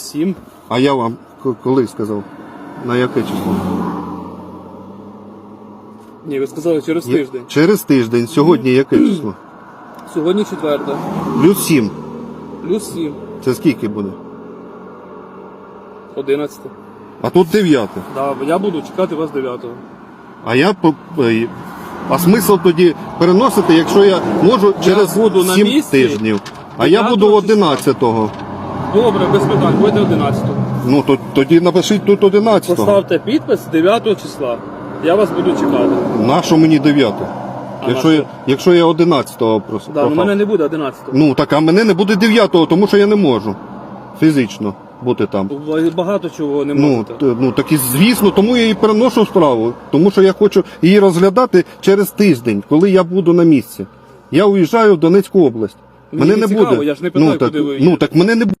7. А я вам коли сказав? На яке число? Ні, ви сказали через Є- тиждень. Через тиждень. Сьогодні яке число? Сьогодні четверте. Плюс 7. Плюс 7. Це скільки буде? 11. А тут 9. Да, я буду чекати вас 9. А я по- е, а смисл тоді переносити, якщо я можу через буду на 7 місці тижнів. А я 9 буду числа. 11-го. Добре, без питань, будете 11. Ну то тоді напишіть тут 11-го. Поставте підпис 9 числа. Я вас буду чекати. Нащо мені 9? А Якщо я, якщо я 11-го просто. Да, ну прохав. мене не буде 11-го. Ну так, а мене не буде 9-го, тому що я не можу фізично бути там. Багато чого не Ну, можете. т- ну так і звісно, тому я і переношу справу, тому що я хочу її розглядати через тиждень, коли я буду на місці. Я уїжджаю в Донецьку область. Мені не не цікаво, буде. я ж не питаю, ну, так, куди ви ну так мене не буде.